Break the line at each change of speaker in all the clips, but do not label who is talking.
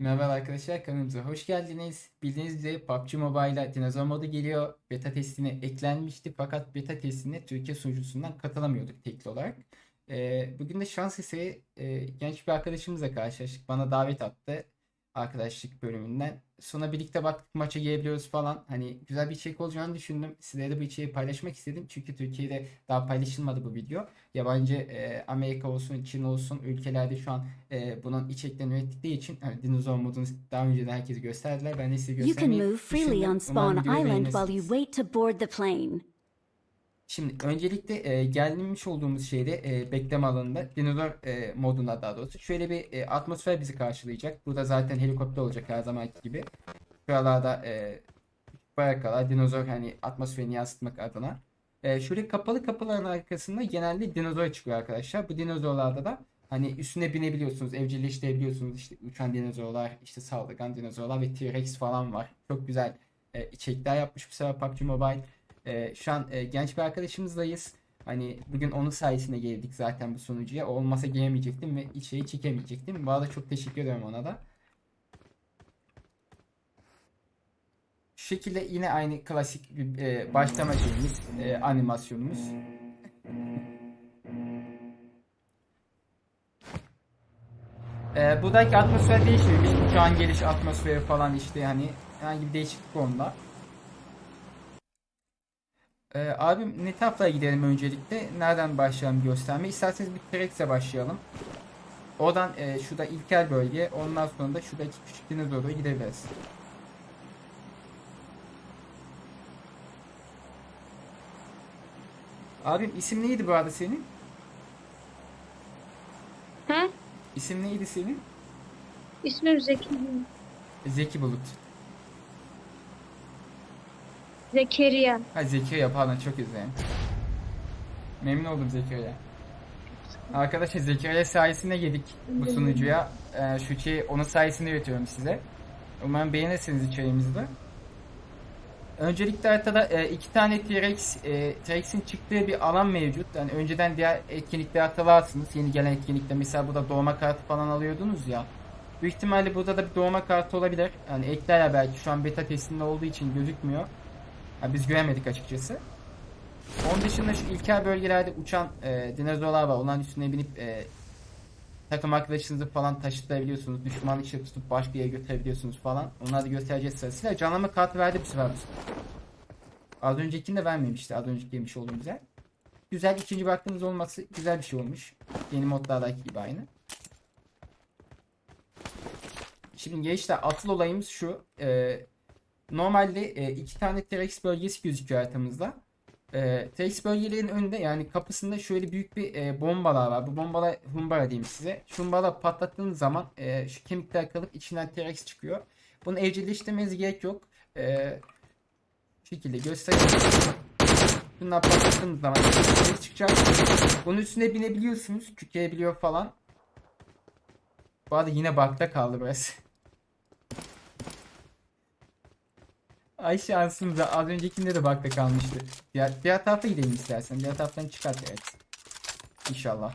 Merhaba arkadaşlar kanalımıza hoş geldiniz. Bildiğiniz üzere PUBG Mobile'a dinozor modu geliyor. Beta testine eklenmişti fakat beta testine Türkiye sunucusundan katılamıyorduk tekli olarak. Ee, bugün de şans eseri e, genç bir arkadaşımızla karşılaştık. Bana davet attı arkadaşlık bölümünden. Sonra birlikte baktık maça gelebiliyoruz falan. Hani güzel bir içerik olacağını düşündüm. Sizlere de bu içeriği paylaşmak istedim. Çünkü Türkiye'de daha paylaşılmadı bu video. Yabancı e, Amerika olsun, Çin olsun ülkelerde şu an e, bunun içeriklerini ürettikleri için hani dinozor modunu daha önceden herkese gösterdiler. Ben de size
You can
göstermeyi
move freely
düşündüm.
on Spawn Island while you wait to board the plane.
Şimdi öncelikle e, gelmiş olduğumuz şeyde e, bekleme alanında dinozor e, modunda daha doğrusu şöyle bir e, atmosfer bizi karşılayacak. Burada zaten helikopter olacak her zamanki gibi. Şuralarda e, barakalar dinozor hani atmosferini yansıtmak adına. E, şöyle kapalı kapıların arkasında genelde dinozor çıkıyor arkadaşlar. Bu dinozorlarda da hani üstüne binebiliyorsunuz, evcilleştirebiliyorsunuz. İşte uçan dinozorlar, işte saldırgan dinozorlar ve T-Rex falan var. Çok güzel e, içerikler yapmış bu sefer PUBG Mobile. Ee, şu an e, genç bir arkadaşımızdayız. Hani bugün onun sayesinde geldik zaten bu sunucuya. O olmasa gelemeyecektim ve içeriği çekemeyecektim. Bu arada çok teşekkür ederim ona da. Şu şekilde yine aynı klasik bir e, başlama şeyimiz, e, animasyonumuz. E, buradaki atmosfer değişmemiş. Uçağın geliş atmosferi falan işte hani herhangi bir değişiklik onda. Ee, abim ne taraflara gidelim öncelikle? Nereden başlayalım gösterme? İsterseniz bir T-Rex'e başlayalım. Oradan e, şurada ilkel bölge, ondan sonra da şuradaki küçük dinozora gidebiliriz. Abim isim neydi bu arada senin?
He?
İsim neydi senin?
İsmim Zeki.
Zeki Bulut.
Zekeriya.
Ha Zekeriya pardon çok üzüldüm. Memnun oldum Zekeriya. Arkadaşlar Zekeriya sayesinde yedik bu sunucuya. Ee, şu ki onun sayesinde üretiyorum size. Umarım beğenirsiniz içeriğimizi de. Öncelikle haritada e, iki tane T-Rex, e, T-Rex'in çıktığı bir alan mevcut. Yani önceden diğer etkinlikleri hatırlarsınız. Yeni gelen etkinlikte mesela burada doğma kartı falan alıyordunuz ya. Büyük ihtimalle burada da bir doğma kartı olabilir. Yani eklerler belki şu an beta testinde olduğu için gözükmüyor. Ha, biz göremedik açıkçası. Onun dışında şu ilkel bölgelerde uçan e, dinozorlar var. Onların üstüne binip e, takım arkadaşınızı falan taşıtabiliyorsunuz. Düşman içine tutup başka yere götürebiliyorsunuz falan. Onları da göstereceğiz sırasıyla. Canlama kartı verdi bu sefer. Az öncekini de vermemişti. Az önceki yemiş olduğum güzel. Güzel ikinci baktığımız olması güzel bir şey olmuş. Yeni modlardaki gibi aynı. Şimdi gençler asıl olayımız şu. E, normalde e, iki tane T-Rex bölgesi gözüküyor haritamızda. E, T-Rex bölgelerinin önünde yani kapısında şöyle büyük bir e, bombalar var. Bu bombalar humbara diyeyim size. Şu humbara patlattığınız zaman e, şu kemikler kalıp içinden T-Rex çıkıyor. Bunu evcilleştirmenize gerek yok. E, şekilde göstereyim. Bunlar patlattığınız zaman T-Rex çıkacak. Bunun üstüne binebiliyorsunuz. Küçülebiliyor falan. Bu arada yine bug'da kaldı biraz. Ay şansımıza az öncekinde de bakta kalmıştı. Diğer, diğer tarafa gidelim istersen. Diğer taraftan çıkart evet. İnşallah.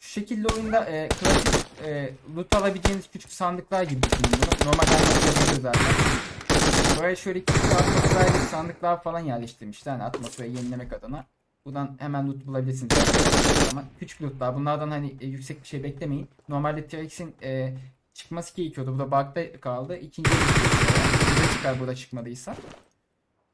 Şu şekilde oyunda e, klasik e, loot alabileceğiniz küçük sandıklar gibi düşünün bunu. Normalde anlatılıyor zaten. Buraya şöyle küçük atmosferli sandıklar falan yerleştirmişler. Yani atmosferi yenilemek adına. Buradan hemen loot bulabilirsiniz. Ama küçük lootlar. Bunlardan hani e, yüksek bir şey beklemeyin. Normalde T-Rex'in e, çıkması gerekiyordu. Bu da bug'da kaldı. İkinci burada çıkar burada çıkmadıysa.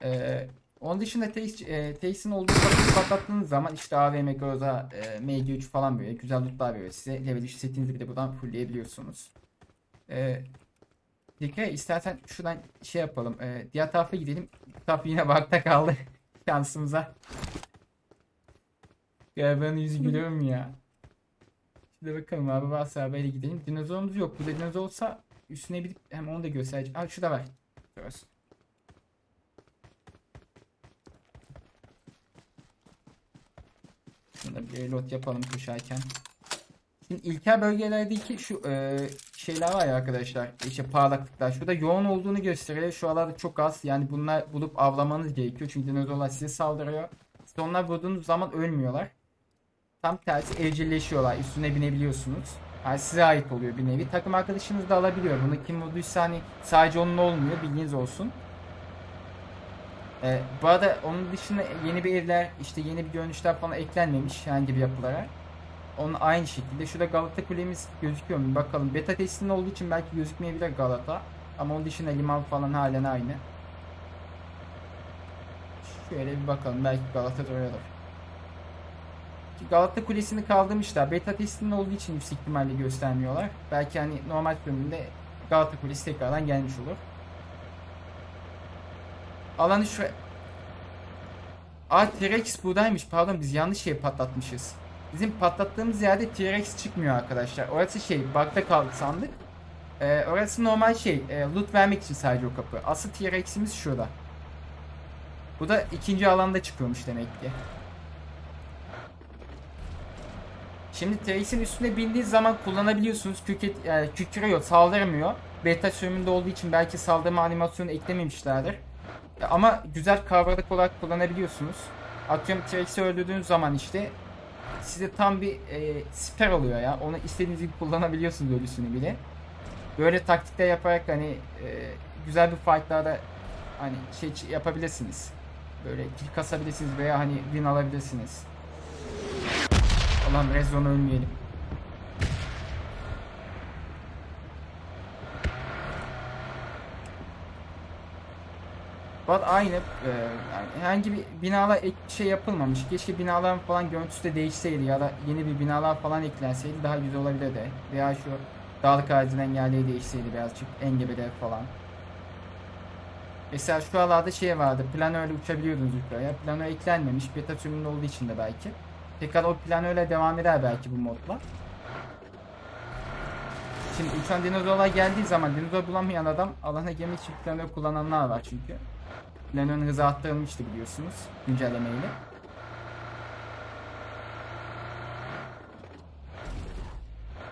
E, onun dışında e, T-Rex'in olduğu kapıyı patlattığınız zaman işte AVM, Groza, e, MG3 falan böyle güzel lootlar veriyor size. Level 3 setinizi bir de buradan fullleyebiliyorsunuz. E, Peki istersen şuradan şey yapalım. E, diğer tarafa gidelim. Taraf yine bug'da kaldı. Şansımıza. Garibanın yüzü gülüyor mu ya? Şimdi bakalım abi varsa haberle gidelim. Dinozorumuz yok. Burada dinozor olsa üstüne bir hem onu da göstereceğim. Aa şurada var. Görsün. Şunda bir reload yapalım koşarken. Şimdi ilkel bölgelerdeki şu e, şeyler var ya arkadaşlar. İşte parlaklıklar. Şurada yoğun olduğunu gösteriyor. Şu aralarda çok az. Yani bunlar bulup avlamanız gerekiyor. Çünkü dinozorlar size saldırıyor. İşte onlar vurduğunuz zaman ölmüyorlar. Tam tersi evcilleşiyorlar. Üstüne binebiliyorsunuz. Yani size ait oluyor bir nevi. Takım arkadaşınız da alabiliyor. Bunu kim vurduysa hani sadece onun olmuyor. Bilginiz olsun. Ee, bu arada onun dışında yeni bir evler, işte yeni bir görünüşler falan eklenmemiş herhangi bir yapılara. Onun aynı şekilde. Şurada Galata Kulemiz gözüküyor mu? Bakalım. Beta testinde olduğu için belki gözükmeyebilir Galata. Ama onun dışında liman falan halen aynı. Şöyle bir bakalım. Belki Galata duruyordur. Galata Kulesi'ni kaldırmışlar. Beta testinde olduğu için yüksek ihtimalle göstermiyorlar. Belki hani normal bölümünde Galata Kulesi tekrardan gelmiş olur. Alanı şu... Aa T-Rex buradaymış. Pardon biz yanlış şey patlatmışız. Bizim patlattığımız yerde T-Rex çıkmıyor arkadaşlar. Orası şey bug'da kaldı sandık. Ee, orası normal şey e, loot vermek için sadece o kapı. Asıl T-Rex'imiz şurada. Bu da ikinci alanda çıkıyormuş demek ki. Şimdi T-Rex'in üstüne bindiği zaman kullanabiliyorsunuz. Küket, yani kükrüyor, saldırmıyor. Beta sürümünde olduğu için belki saldırma animasyonu eklememişlerdir. Ama güzel kavradık olarak kullanabiliyorsunuz. Atıyorum T-Rex'i öldürdüğünüz zaman işte size tam bir e, siper oluyor ya. Onu istediğiniz gibi kullanabiliyorsunuz ölüsünü bile. Böyle taktikte yaparak hani e, güzel bir fightlarda hani şey yapabilirsiniz. Böyle kill kasabilirsiniz veya hani win alabilirsiniz. Allah'ım Red Zone'a ölmeyelim. Bak aynı e, yani herhangi bir binalar ek şey yapılmamış. Keşke binaların falan görüntüsü de değişseydi ya da yeni bir binalar falan eklenseydi daha güzel olabilirdi. Veya şu dağlık araziden yerleri değişseydi birazcık engebede falan. Mesela şu alarda şey vardı. Planörle uçabiliyordunuz yukarıya. Planör eklenmemiş. Beta sürümünde olduğu için de belki. Tekrar o planörle devam eder belki bu modla. Şimdi uçan dinozorlar geldiği zaman dinozor bulamayan adam alana için planör kullananlar var çünkü. Planörün hızı arttırılmıştı biliyorsunuz güncellemeyle.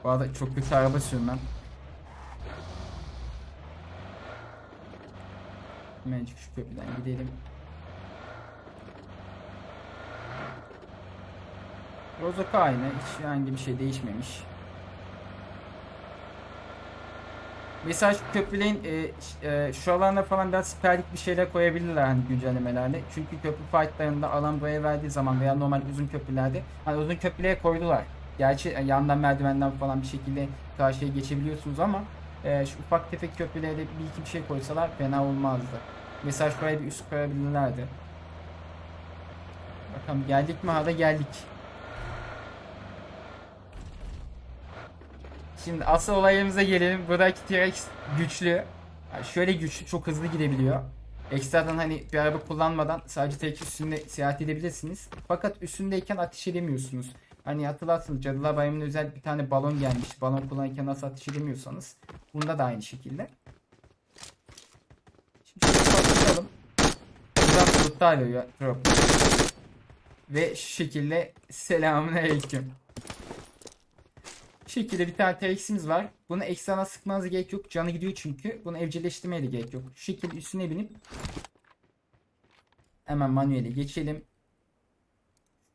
Bu arada çok kötü araba sürmem. Hemencik şu köprüden gidelim. Rozok aynı. Hiç herhangi bir şey değişmemiş. Mesela şu köprülerin e, e, şuralarına falan biraz siperlik bir şeyler koyabilirler hani güncellemelerle. Çünkü köprü fightlarında alan buraya verdiği zaman veya normal uzun köprülerde hani uzun köprülere koydular. Gerçi e, yandan merdivenden falan bir şekilde karşıya geçebiliyorsunuz ama e, şu ufak tefek köprülere bir iki bir şey koysalar fena olmazdı. Mesela şuraya bir üst koyabilirlerdi. Bakalım geldik mi? Hadi geldik. Şimdi asıl olayımıza gelelim. Buradaki T-Rex güçlü. Yani şöyle güçlü, çok hızlı gidebiliyor. Ekstradan hani bir araba kullanmadan sadece tek üstünde seyahat edebilirsiniz. Fakat üstündeyken ateş edemiyorsunuz. Hani hatırlarsınız Cadılar Bayramı'nda özel bir tane balon gelmiş. Balon kullanırken nasıl ateş edemiyorsanız. Bunda da aynı şekilde. Şimdi şöyle patlatalım. Buradan bulutta alıyor drop. Ve şu şekilde selamun aleyküm. Bu şekilde bir tane T-Rex'imiz var. Bunu ekstrana sıkmanıza gerek yok. Canı gidiyor çünkü. Bunu evcilleştirmeye de gerek yok. Şu şekilde üstüne binip hemen manuele geçelim.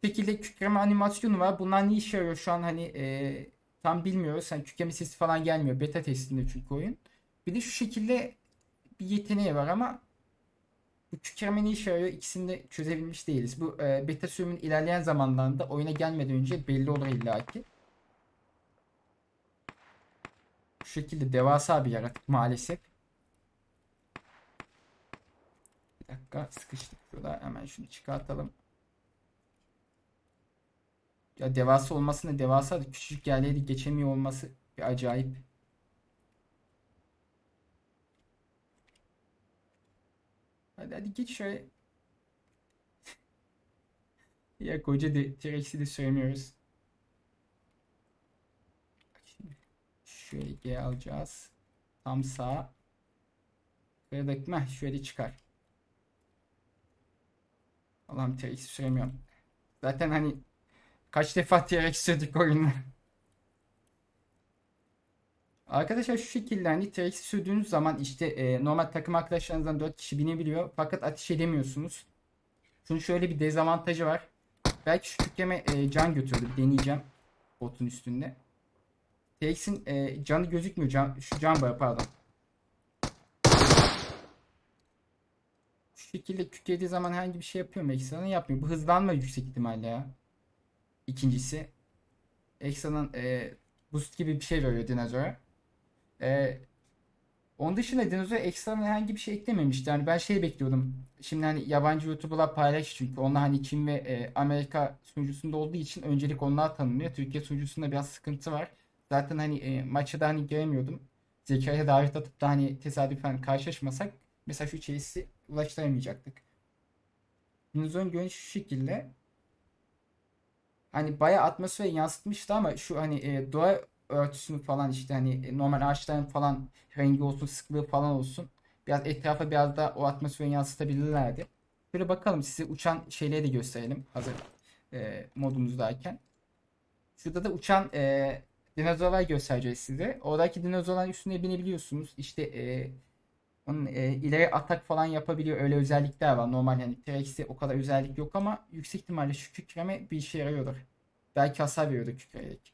Bu şekilde kükreme animasyonu var. Bunlar ne işe yarıyor şu an hani e, tam bilmiyoruz. Hani kükreme sesi falan gelmiyor. Beta testinde çünkü oyun. Bir de şu şekilde bir yeteneği var ama bu kükreme ne işe yarıyor ikisini de çözebilmiş değiliz. Bu e, beta sürümün ilerleyen zamanlarında oyuna gelmeden önce belli olur illaki. Bu şekilde devasa bir yaratık maalesef. Bir dakika sıkıştık şurada hemen şunu çıkartalım. Ya devasa olmasına devasa da küçücük yerleri geçemiyor olması bir acayip. Hadi hadi geç şöyle. ya koca de T-Rex'i de süremiyoruz. Şimdi şöyle G alacağız. Tam sağ. Kırdık mı? Şöyle çıkar. Allah'ım T-Rex'i süremiyorum. Zaten hani kaç defa T-Rex sürdük oyunda. Arkadaşlar şu şekilde hani T-Rex'i sürdüğünüz zaman işte e, normal takım arkadaşlarınızdan 4 kişi binebiliyor. Fakat ateş edemiyorsunuz. Şunun şöyle bir dezavantajı var. Belki şu kütleme e, can götürdü. Deneyeceğim. Botun üstünde. TX'in e, canı gözükmüyor. Can, şu can bayağı pardon. Şu şekilde kütlediği zaman herhangi bir şey yapıyor mu? Ekstra'nın yapmıyor. Bu hızlanma yüksek ihtimalle ya. İkincisi. Ekstra'nın e, boost gibi bir şey veriyor dinozora. E, onun dışında dinozor ekstradan herhangi bir şey eklememişti. Yani ben şey bekliyordum. Şimdi hani yabancı YouTuber'lar paylaş çünkü onlar hani Çin ve e, Amerika sunucusunda olduğu için öncelik onlar tanınıyor. Türkiye sunucusunda biraz sıkıntı var. Zaten hani e, maçı da hani göremiyordum. Zekaya davet atıp da hani tesadüfen karşılaşmasak mesela şu chase'i ulaştıramayacaktık. Dinozorun görünüşü şu şekilde. Hani bayağı atmosfere yansıtmıştı ama şu hani e, doğa örtüsünü falan işte hani e, normal ağaçların falan rengi olsun, sıklığı falan olsun. Biraz etrafa biraz da o atmosferi yansıtabilirlerdi. Şöyle bakalım size uçan şeyleri de gösterelim hazır e, modumuzdayken. Şurada da uçan e, dinozorlar göstereceğiz size. Oradaki dinozorların üstüne binebiliyorsunuz. İşte e, onun e, ileri atak falan yapabiliyor. Öyle özellikler var. Normal yani T-Rex'te o kadar özellik yok ama yüksek ihtimalle şu kükreme bir işe yarıyordur. Belki hasar veriyordur kükreyerek.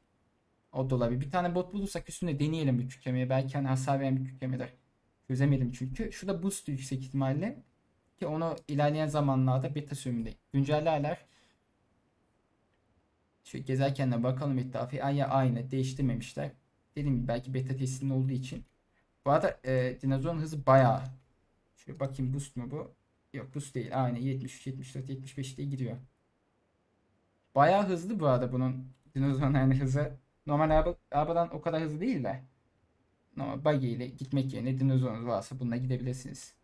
O da olabilir. Bir tane bot bulursak üstüne deneyelim bir kükremeyi. Belki hani hasar veren bir kükremedir. Çözemedim çünkü. Şurada boost yüksek ihtimalle. Ki onu ilerleyen zamanlarda beta sürümünde güncellerler. Şöyle gezerken de bakalım etrafı. Ay aynı. Değiştirmemişler. Dediğim gibi belki beta testinin olduğu için. Bu arada e, dinozorun hızı bayağı. Şöyle bakayım boost mu bu? Yok boost değil. Aynı 73, 74, 75 diye gidiyor. Bayağı hızlı bu arada bunun dinozorun yani hızı. Normal araba, arabadan o kadar hızlı değil de. Normal buggy ile gitmek yerine dinozorunuz varsa bununla gidebilirsiniz.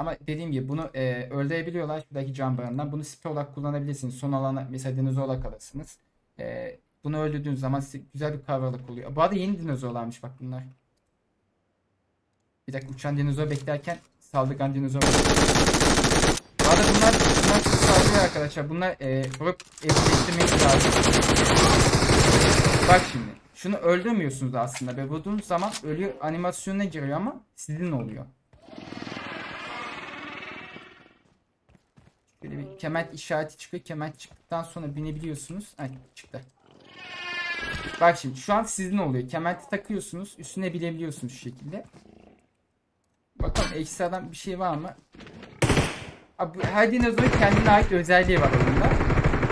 Ama dediğim gibi bunu e, öldürebiliyorlar şuradaki cam barından. Bunu spor olarak kullanabilirsiniz. Son alana mesela dinozorla kalırsınız. E, bunu öldürdüğünüz zaman size güzel bir kavralık oluyor. Bu arada yeni dinozorlarmış bak bunlar. Bir dakika uçan dinozor beklerken saldırgan dinozor. Bu arada bunlar, bunlar saldırıyor arkadaşlar. Bunlar e, vurup etkileştirmek lazım. Bak şimdi. Şunu öldürmüyorsunuz aslında. Ve vurduğunuz zaman ölü animasyonuna giriyor ama sizin oluyor. Böyle bir kemer işareti çıkıyor. Kemer çıktıktan sonra binebiliyorsunuz. Ay çıktı. Bak şimdi şu an sizin oluyor. Kementi takıyorsunuz. Üstüne binebiliyorsunuz şu şekilde. Bakalım ekstradan bir şey var mı? Abi, her dinozorun kendine ait özelliği var oyunda.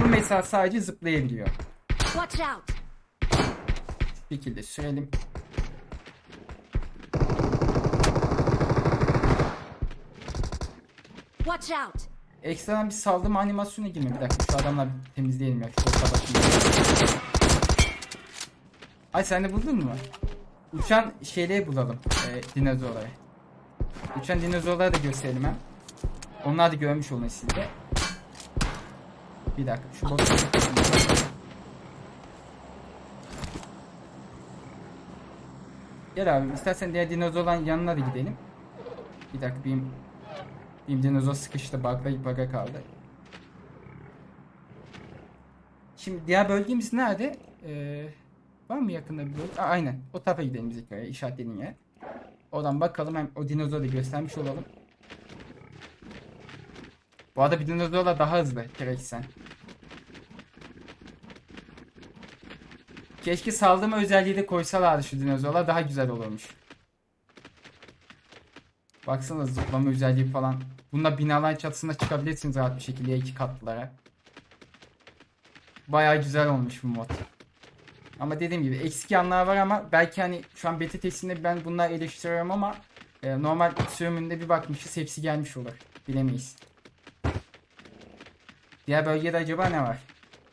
Bu mesela sadece zıplayabiliyor.
Watch out!
Bu şekilde sürelim.
Watch out!
Ekstradan bir saldırma animasyonu girmiyor. Bir dakika şu adamlar temizleyelim ya. Şu. Ay sen de buldun mu? Uçan şeyleri bulalım. E, dinozorları. Uçan dinozorları da gösterelim hem. Onlar da görmüş olun siz de. Bir dakika şu boka Gel abi istersen diğer dinozorların yanına da gidelim. Bir dakika benim benim dinozor sıkıştı bug'da bug'a kaldı. Şimdi diğer bölgemiz nerede? Ee, var mı yakında bir bölge? Aa, aynen. O tarafa gidelim biz önce, işaretlediğin yer. Oradan bakalım hem o dinozoru da göstermiş olalım. Bu arada bir dinozorla daha hızlı T-Rex'ten. Keşke saldırma özelliği de koysalardı şu dinozorlar daha güzel olurmuş. Baksana zıplama özelliği falan. Bunda binalar çatısına çıkabilirsiniz rahat bir şekilde iki katlılara. Baya güzel olmuş bu mod. Ama dediğim gibi eksik yanlar var ama belki hani şu an beta testinde ben bunları eleştiriyorum ama e, normal sürümünde bir bakmışız hepsi gelmiş olur. Bilemeyiz. Diğer bölgede acaba ne var?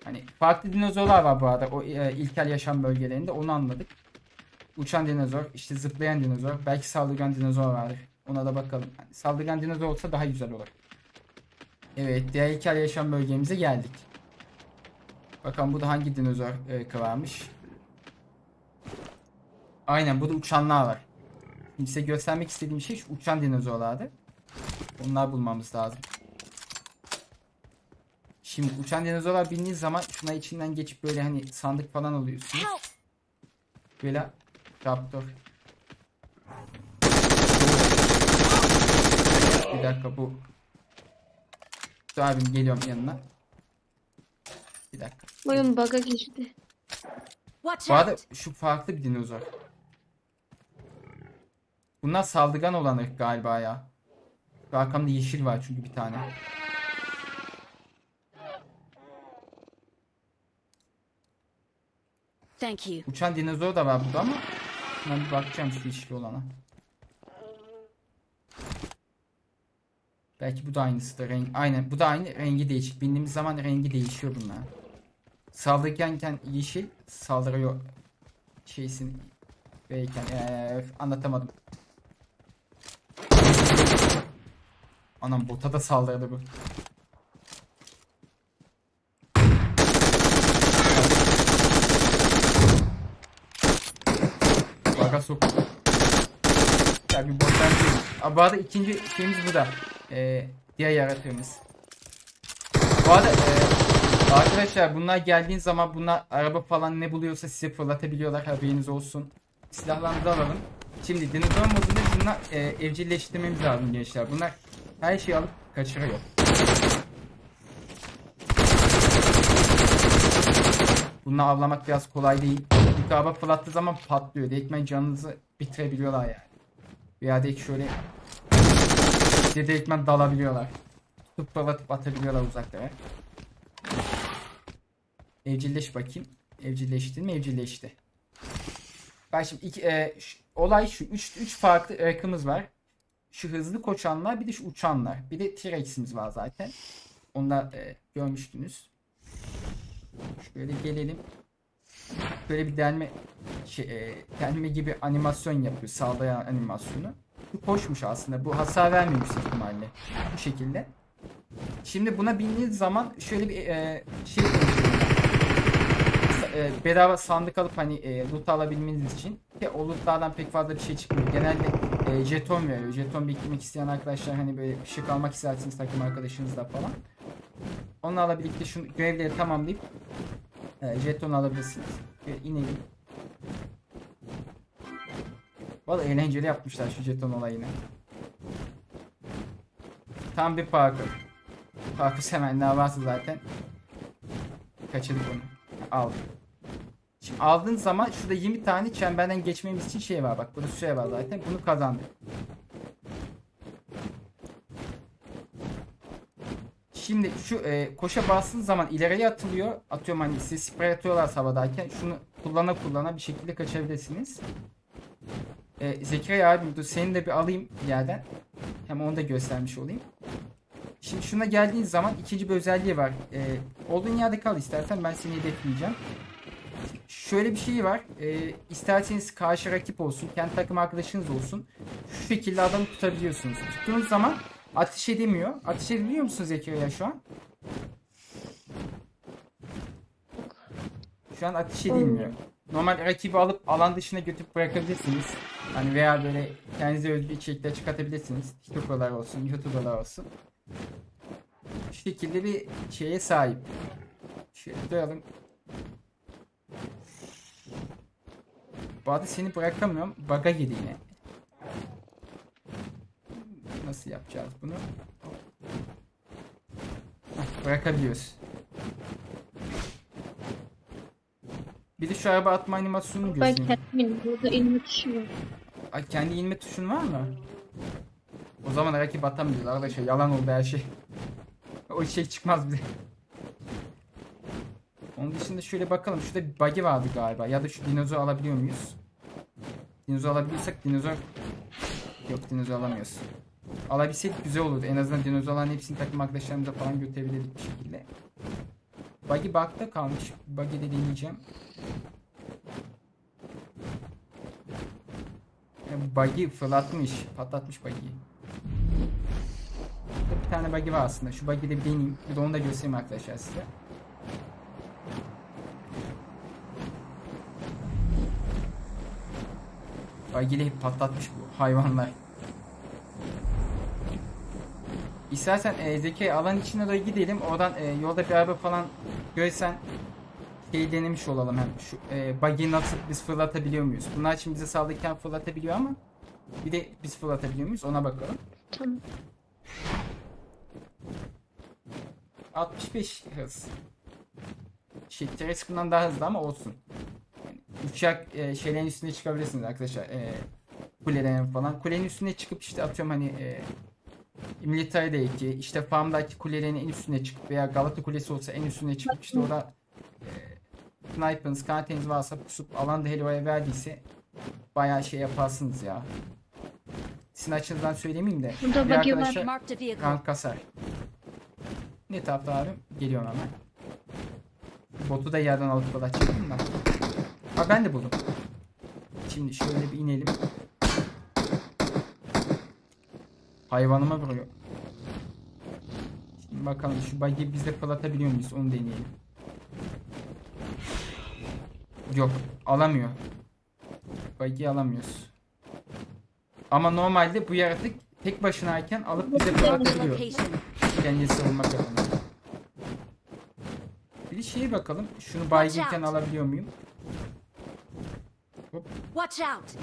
Hani farklı dinozorlar var bu arada o e, ilkel yaşam bölgelerinde onu anladık. Uçan dinozor, işte zıplayan dinozor, belki saldırgan dinozor vardır. Ona da bakalım. Yani saldırgan dinozor olsa daha güzel olur. Evet, diğer ilkel yaşam bölgemize geldik. Bakalım bu da hangi dinozor e, kıvarmış. Aynen bu da uçanlar var. Şimdi size göstermek istediğim şey şu uçan dinozorlardı. Onlar bulmamız lazım. Şimdi uçan dinozorlar bindiğiniz zaman şuna içinden geçip böyle hani sandık falan alıyorsunuz. Böyle raptor. Bir dakika bu Dur abim geliyorum yanına. Bir dakika.
Oyun bug'a girdi.
Bu arada şu farklı bir dinozor. Bunlar saldırgan olan ırk galiba ya. Şu arkamda yeşil var çünkü bir tane.
Thank you.
Uçan dinozor da var burada ama ben bir bakacağım şu yeşil olana. Belki bu da aynısıdır. Renk, aynen bu da aynı rengi değişik. Bindiğimiz zaman rengi değişiyor bunlar. Saldırganken yeşil saldırıyor şeysin beyken eee, anlatamadım. Anam bota da saldırdı bu. Baga sok. Ya bir bottan Bu arada ikinci şeyimiz bu da. Ee, diğer yaratığımız. Bu arada ee, arkadaşlar bunlar geldiğin zaman bunlar araba falan ne buluyorsa size fırlatabiliyorlar haberiniz olsun. Silahlarınızı alalım. Şimdi dinozor modunda bunlar ee, evcilleştirmemiz lazım gençler. Bunlar her şeyi alıp kaçırıyor. Bunu avlamak biraz kolay değil. Bir araba fırlattığı zaman patlıyor. Direktmen canınızı bitirebiliyorlar yani. Veya direkt şöyle size direktmen dalabiliyorlar. Tutup fırlatıp atabiliyorlar uzaklara. Evcilleş bakayım. Evcilleşti mi? Evcilleşti. Bak şimdi iki, e, ş- olay şu. Üç, üç farklı ırkımız var. Şu hızlı koşanlar bir de şu uçanlar. Bir de T-Rex'imiz var zaten. Onu da e, görmüştünüz. Şöyle gelelim. Böyle bir delme şey, e, delme gibi animasyon yapıyor. Sağlayan animasyonu. Bu koşmuş aslında. Bu hasar vermiyor yüksek ihtimalle. Bu şekilde. Şimdi buna bindiğiniz zaman şöyle bir e, şey e, bedava sandık alıp hani e, loot alabilmeniz için ki o lootlardan pek fazla bir şey çıkmıyor. Genelde e, jeton veriyor. Jeton biriktirmek isteyen arkadaşlar hani böyle ışık almak isterseniz takım arkadaşınızla falan. Onlarla birlikte şu görevleri tamamlayıp e, jeton alabilirsiniz. Ve inelim. Valla eğlenceli yapmışlar şu jeton olayını. Tam bir parkur. Parkur sevenler varsa zaten. Kaçırdık onu. Aldım. Şimdi aldığın zaman şurada 20 tane çemberden geçmemiz için şey var bak. Burada süre var zaten. Bunu kazandık. Şimdi şu e, koşa bastığınız zaman ileriye atılıyor. Atıyorum hani size sprey atıyorlar havadayken şunu kullana kullana bir şekilde kaçabilirsiniz. E, Zekeriya abi dur seni de bir alayım yerden. Hem onu da göstermiş olayım. Şimdi şuna geldiğin zaman ikinci bir özelliği var. E, olduğun yerde kal istersen ben seni hedefleyeceğim. Şöyle bir şey var. E, isterseniz karşı rakip olsun, kendi takım arkadaşınız olsun. Şu şekilde adamı tutabiliyorsunuz. Tuttuğunuz zaman ateş edemiyor. Ateş edebiliyor musunuz Zekeriya şu an? Şu an ateş edilmiyor. Normal rakibi alıp alan dışına götürüp bırakabilirsiniz. Hani veya böyle kendinize özgü içerikler çıkartabilirsiniz. TikToker'lar olsun, YouTuber'lar olsun. Şu şekilde bir şeye sahip. Şöyle duyalım. Bu arada seni bırakamıyorum. Baga girdi yine. Nasıl yapacağız bunu? Bırakabiliyoruz. Bir de şu araba atma animasyonunu
Ben
göstereyim.
kendim burada elimi tuşu var.
Ay, kendi inme tuşun var mı? O zaman rakip atamıyoruz arkadaşlar. Yalan oldu her şey. O şey çıkmaz bize. Onun dışında şöyle bakalım. Şurada bir bug'i vardı galiba. Ya da şu dinozor alabiliyor muyuz? Dinozor alabiliyorsak dinozor... Yok dinozor alamıyoruz. Alabilseydik güzel olurdu. En azından dinozorların hepsini takım arkadaşlarımıza falan götürebilirdik bir şekilde. Buggy bug'da kalmış. Buggy de deneyeceğim. Buggy fırlatmış. Patlatmış buggy'yi. Bir tane buggy var aslında. Şu buggy'de bir deneyeyim. Bir de onu da göstereyim arkadaşlar size. Buggy'leri patlatmış bu hayvanlar. İstersen e, Zeki alan içine doğru gidelim. Oradan e, yolda bir araba falan görsen şey denemiş olalım hem. Şu e, buggy'i nasıl biz fırlatabiliyor muyuz? Bunlar şimdi bize saldırırken fırlatabiliyor ama bir de biz fırlatabiliyor muyuz ona bakalım.
Tamam.
65 hız. Şey, Tereskim'den daha hızlı ama olsun. Yani uçak e, şeylerin üstüne çıkabilirsiniz arkadaşlar. E, kulelerin falan. Kulenin üstüne çıkıp işte atıyorum hani e, Military'deki işte Farm'daki kulelerin en üstüne çıkıp veya Galata Kulesi olsa en üstüne çıkıp işte orada e, sniper'ınız, kanateniz varsa pusup alanda helvaya verdiyse bayağı şey yaparsınız ya. Sizin açınızdan söylemeyeyim de
Burada
bir arkadaşa rank kasar. Ne tarafta abi? Geliyorum hemen. Botu da yerden alıp kadar çekeyim ben. Ha ben de buldum. Şimdi şöyle bir inelim. Hayvanıma vuruyor. Şimdi bakalım şu bug'i biz de fırlatabiliyor muyuz onu deneyelim. Yok alamıyor. Bug'i alamıyoruz. Ama normalde bu yaratık tek başınayken alıp bize fırlatabiliyor. Kendini savunmak adına. Bir şeye bakalım. Şunu baygınken alabiliyor muyum?
Watch out.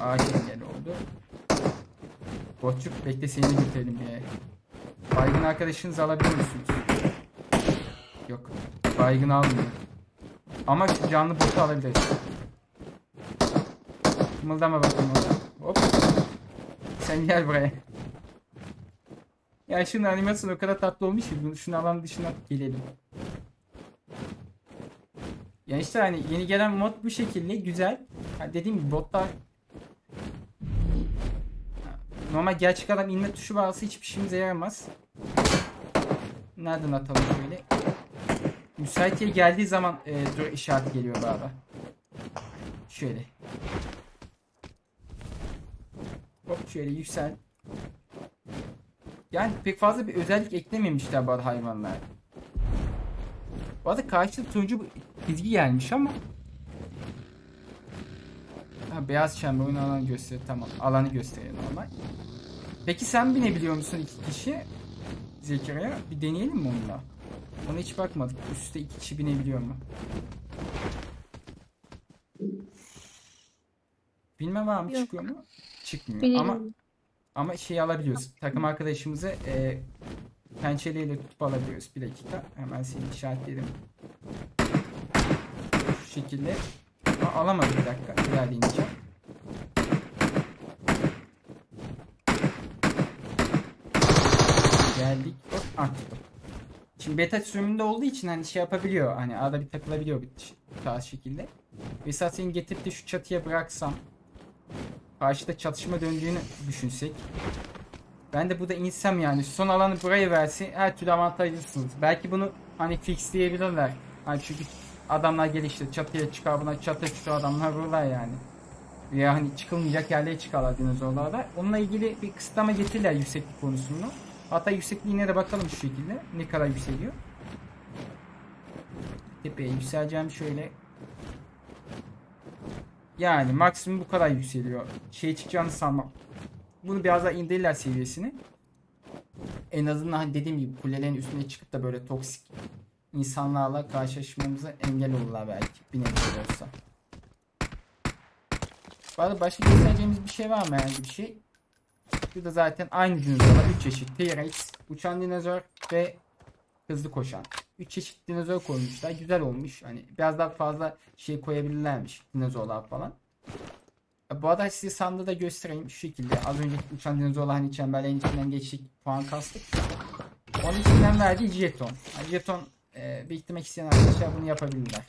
Ağaç engel oldu. Botçuk bekle seni götürelim bir yere. Baygın arkadaşınızı alabiliyor musunuz? Yok. Baygın almıyor. Ama canlı botu alabiliriz. Kımıldama bakayım orada. Hop. Sen gel buraya. Ya şunun animasyonu o kadar tatlı olmuş ki şunu alan dışına gelelim. Ya işte hani yeni gelen mod bu şekilde güzel. Ha dediğim gibi botlar normal gerçek adam inme tuşu varsa hiçbir şeyimize yaramaz. Nereden atalım şöyle? Müsait yere geldiği zaman e, dur işareti geliyor bana. Şöyle. Hop şöyle yüksel. Yani pek fazla bir özellik eklememişler bu arada hayvanlara. Bu arada karşıda turuncu çizgi gelmiş ama Ha, beyaz çember oyun alanı gösteriyor tamam. Alanı gösteriyor normal. Peki sen binebiliyor musun iki kişi? Zekeriya bir deneyelim mi onunla? Ona hiç bakmadık. Üstte iki kişi binebiliyor mu? Bilmem var mı
Yok.
çıkıyor mu? Çıkmıyor
Binelim.
ama ama şey alabiliyoruz. Takım arkadaşımızı e, pençeliyle tutup alabiliyoruz. Bir dakika. Hemen seni işaretledim. Şu şekilde. Aa, alamadım bir dakika. Deneyeceğim. Geldik. Hop, tuttum. Şimdi beta sürümünde olduğu için hani şey yapabiliyor. Hani arada bir takılabiliyor bir tarz şekilde. Mesela seni getirip de şu çatıya bıraksam karşıda çatışma döndüğünü düşünsek. Ben de burada insem yani son alanı buraya verse her türlü avantajlısınız. Belki bunu hani fixleyebilirler. Hani çünkü adamlar gelişti çatıya çıkar buna çatı çıkıyor adamlar vururlar yani. Veya hani çıkılmayacak yerlere çıkarlar dinozorlarda. Onunla ilgili bir kısıtlama getirirler yükseklik konusunu. Hatta yüksekliğine de bakalım şu şekilde. Ne kadar yükseliyor. Tepeye yükseleceğim şöyle. Yani maksimum bu kadar yükseliyor. Şey çıkacağını sanmam. Bunu biraz daha indirirler seviyesini. En azından hani dediğim gibi kulelerin üstüne çıkıp da böyle toksik insanlarla karşılaşmamıza engel olurlar belki. Bir de olsa. Bu arada başka göstereceğimiz bir şey var mı herhangi bir şey? Burada zaten aynı dinozorlar 3 çeşit. T-Rex, uçan dinozor ve hızlı koşan. 3 çeşit dinozor koymuşlar. Güzel olmuş. Hani biraz daha fazla şey koyabilirlermiş dinozorlar falan. Bu arada size sandığı da göstereyim şu şekilde. Az önce uçan dinozorlar hani çemberlerin içinden geçtik puan kastık. Onun içinden verdiği jeton. Yani jeton e, biriktirmek isteyen arkadaşlar bunu yapabilirler.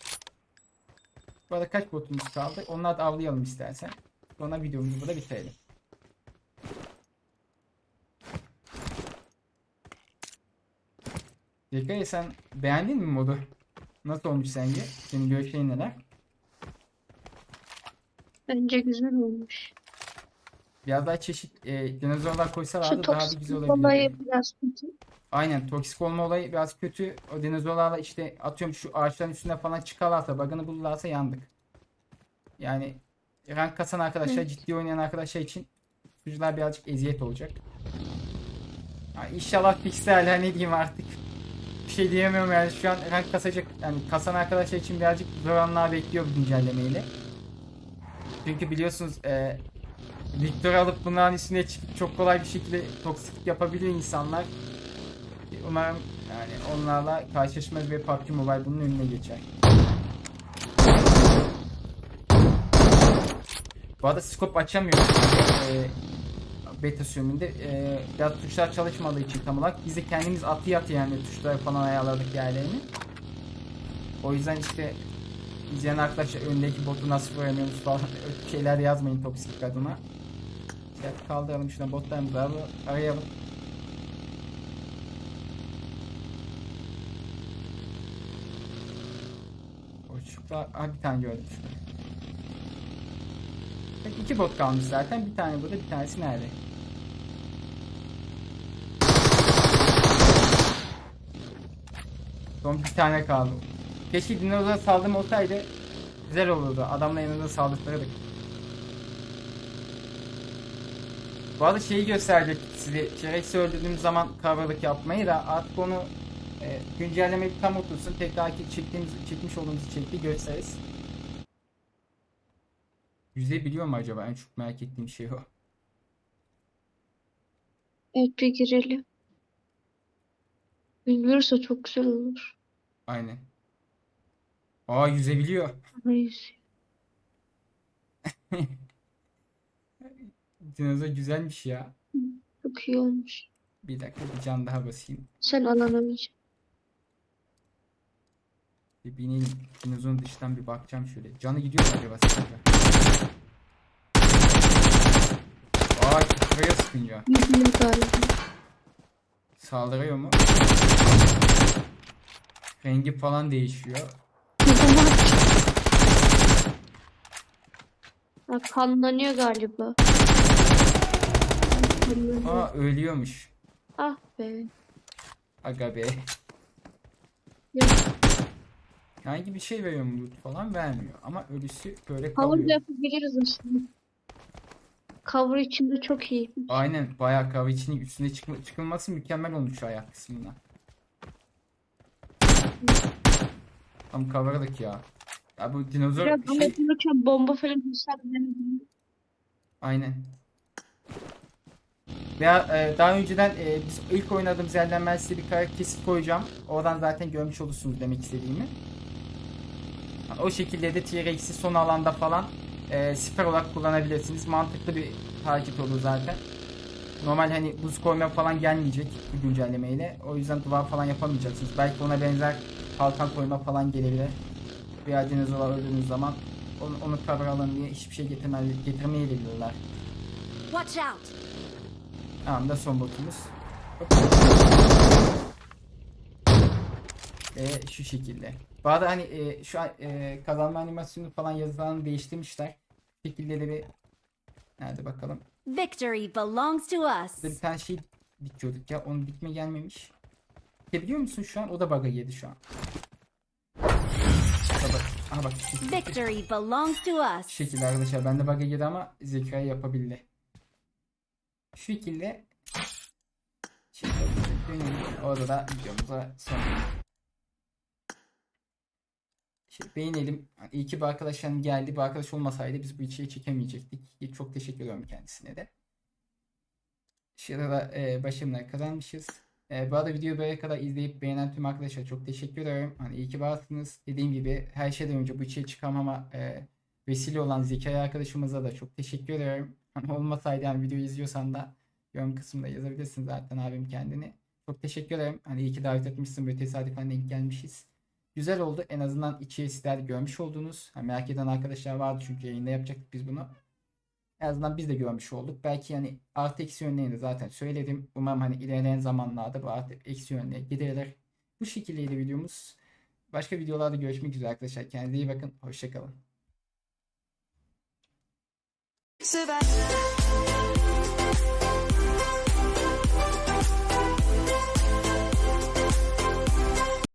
Bu arada kaç botumuz kaldı? Onları da avlayalım istersen. Sonra videomuzu burada bitirelim. Zekaya sen beğendin mi modu? Nasıl olmuş sence? Senin görüşlerin neler?
Bence güzel olmuş.
Biraz daha çeşit e, dinozorlar
Şu
koysalardı daha bir
toksik
güzel olabilirdi.
olayı biraz kötü.
Aynen toksik olma olayı biraz kötü. O dinozorlarla işte atıyorum şu ağaçların üstüne falan çıkarlarsa bug'ını bulurlarsa yandık. Yani rank kasan arkadaşlar ciddi oynayan arkadaşlar için sunucular birazcık eziyet olacak. Ya inşallah fixlerler ne diyeyim artık. Bir şey diyemiyorum yani şu an rank kasacak yani kasan arkadaşlar için birazcık zor anlar bekliyor bu güncellemeyle. Çünkü biliyorsunuz e, Victor alıp bunların üstüne çıkıp çok kolay bir şekilde toksiklik yapabiliyor insanlar. umarım yani onlarla karşılaşmaz ve PUBG Mobile bunun önüne geçer. Bu arada scope açamıyorum. Ee, beta sürümünde. Ee, biraz tuşlar çalışmadığı için tam olarak biz de kendimiz atı yatı yani tuşları falan ayarladık yerlerini. O yüzden işte izleyen arkadaşlar öndeki botu nasıl vuramıyoruz falan şeyler yazmayın toksik adına. Şey, kaldıralım şuna botlarımızı al- arayalım. Boşlukta ha, bir tane gördüm şurada. Bak, iki bot kalmış zaten. Bir tane burada bir tanesi nerede? Son bir tane kaldı. Keşke dinozor saldım olsaydı güzel olurdu. Adamla yanında saldırtırdık. Bu arada şeyi gösterecek size. T-Rex'i öldürdüğümüz zaman coverlık yapmayı da artık onu e, güncelleme bir tam otursun. Tekrar ki çektiğimiz, çekmiş olduğumuz içerikli gösteririz. Yüzebiliyor mu acaba? En çok merak ettiğim şey o.
Evet bir girelim. Bilmiyorsa çok güzel olur.
Aynen. Aa yüzebiliyor.
Neyse.
Dinozor güzelmiş ya.
Çok iyi olmuş.
Bir dakika bir can daha basayım.
Sen alanamayacak.
Bir bineyim. Dinozorun dıştan bir bakacağım şöyle. Canı gidiyor mu acaba sıkınca? Aa buraya sıkınca.
Gidiyor galiba.
Saldırıyor mu? Rengi falan değişiyor.
Ha, kanlanıyor galiba.
Aa ölüyormuş.
Ah be.
Aga be.
Ya,
Herhangi bir şey veriyor mu loot falan vermiyor. Ama ölüsü böyle
cover
kalıyor.
yapabiliriz aslında. Cover içinde çok iyi.
Aynen bayağı kahve içinin üstüne çıkma- çıkılması mükemmel olmuş şu ayak kısmına. Tam kavradık ya. Ya bu dinozor
Biraz
şey
bomba falan hasar verebilir.
aynen. Veya e, daha önceden e, biz ilk oynadığımız yerden ben size bir kesit koyacağım. Oradan zaten görmüş olursunuz demek istediğimi. O şekilde de T-Rex'i son alanda falan e, siper olarak kullanabilirsiniz. Mantıklı bir hareket olur zaten. Normal hani buz koyma falan gelmeyecek bu güncellemeyle. O yüzden duvar falan yapamayacaksınız. Belki ona benzer kalkan koyma falan gelebilir. Veya dinozorlar öldüğünüz zaman onu, onu cover alın diye hiçbir şey getirme, getirmeyebilirler.
Watch out!
Tamam da son botumuz. Hop. Ve şu şekilde. Bu arada hani e, şu an e, kazanma animasyonu falan yazılarını değiştirmişler. Bu şekilde de bir Nerede bakalım.
Victory belongs to us.
Bir tane şey dikiyorduk ya. Onun bitme gelmemiş. Dikebiliyor musun şu an? O da bug'a girdi şu an. Aha bak.
Victory belongs to us.
şekilde arkadaşlar. Bende bug'a girdi ama zekayı yapabildi. Şu şekilde dönelim. Orada da videomuza son. Şey, beğenelim. İyi ki bu arkadaşların geldi. Bu arkadaş olmasaydı biz bu içeriği çekemeyecektik. Çok teşekkür ediyorum kendisine de. Şurada da e, başımla kazanmışız. E, bu arada videoyu böyle kadar izleyip beğenen tüm arkadaşlara çok teşekkür ederim. Hani iyi ki varsınız. Dediğim gibi her şeyden önce bu içeriği çıkarmama e, vesile olan Zekai arkadaşımıza da çok teşekkür ederim. Hani olmasaydı yani videoyu izliyorsan da yorum kısmında yazabilirsin zaten abim kendini. Çok teşekkür ederim. Hani iyi ki davet etmişsin. Böyle tesadüfen denk gelmişiz. Güzel oldu. En azından içerisiler görmüş oldunuz. Hani merak eden arkadaşlar vardı çünkü yayında yapacaktık biz bunu. En azından biz de görmüş olduk. Belki yani artı eksi yönlerini zaten söyledim. Umarım hani ilerleyen zamanlarda bu artı eksi yönleri giderilir. Bu şekildeydi videomuz. Başka videolarda görüşmek üzere arkadaşlar. Kendinize iyi bakın. Hoşçakalın.
Survive.